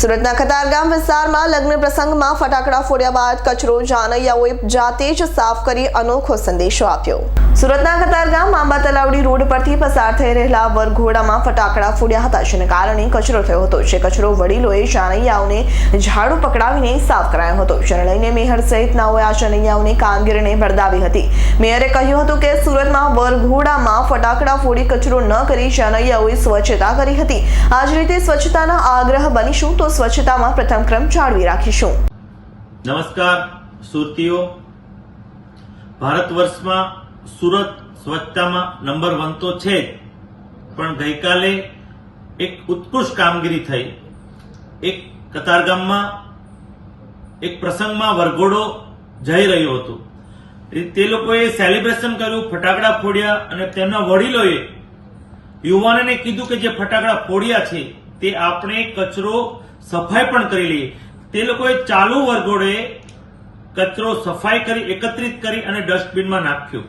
સુરતના ખતારગામ વિસ્તારમાં લગ્ન પ્રસંગમાં ફટાકડા ફોડ્યા બાદ કચરો, જાનૈયાઓએ જાતે જ સાફ કરી અનોખો સંદેશો આપ્યો. સુરતના કતારગામ આંબા તલાવડી રોડ પરથી પસાર થઈ રહેલા વરઘોડામાં ફટાકડા ફૂડ્યા હતા, જેને કારણે કચરો થયો હતો. જે કચરો વડીલોએ જાનૈયાઓને ઝાડુ પકડાવીને સાફ કરાયો હતો. જેને લઈને મેયર સહિતનાઓએ આ જાનૈયાઓની કામગીરીને બરદાવી હતી. મેયરે કહ્યું હતું કે સુરતમાં વરઘોડામાં ફટાકડા ફોડી કચરો ન કરી જાનૈયાઓએ સ્વચ્છતા કરી હતી. આ જ રીતે સ્વચ્છતાના આગ્રહ બનીશું તો સ્વચ્છતામાં પ્રથમ ક્રમ જાળવી રાખીશું. નમસ્કાર, સુરતીઓ. ભારત વર્ષમાં સુરત સ્વચ્છતામાં નંબર વન તો છે જ. પણ ગઈકાલે એક ઉત્કૃષ્ટ કામગીરી થઈ. એક કતારગામમાં, એક પ્રસંગમાં વરઘોડો જઈ રહ્યો હતો. તે લોકોએ સેલિબ્રેશન કર્યું, ફટાકડા ફોડ્યા અને તેમના વડીલોએ યુવાનોને કીધું કે જે ફટાકડા ફોડ્યા છે, તે આપણે કચરો સફાઈ પણ કરી લઈએ. તે લોકોએ ચાલુ વરઘોડે કચરો સફાઈ કરી, એકત્રિત કરી અને ડસ્ટબિનમાં નાખ્યો.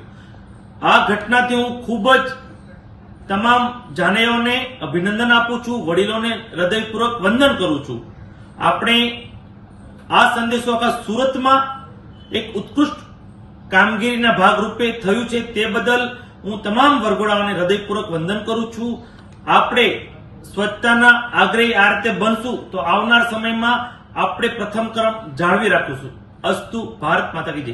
આ ઘટનાથી હું ખૂબ જ તમામ જાનૈયોને અભિનંદન આપું છું, વડીલોને હૃદયપૂર્વક વંદન કરું છું. આપણે આ સંદેશો આખા સુરતમાં એક ઉત્કૃષ્ટ કામગીરીના ભાગરૂપે થયું છે. તે બદલ હું તમામ વરઘોડાઓને હૃદયપૂર્વક વંદન કરું છું. આપણે સ્વચ્છતાના આગ્રહી આ રીતે બનશું તો આવનાર સમયમાં આપણે પ્રથમ ક્રમ જાળવી રાખીશું. અસ્તુ ભારત માતા કી જય.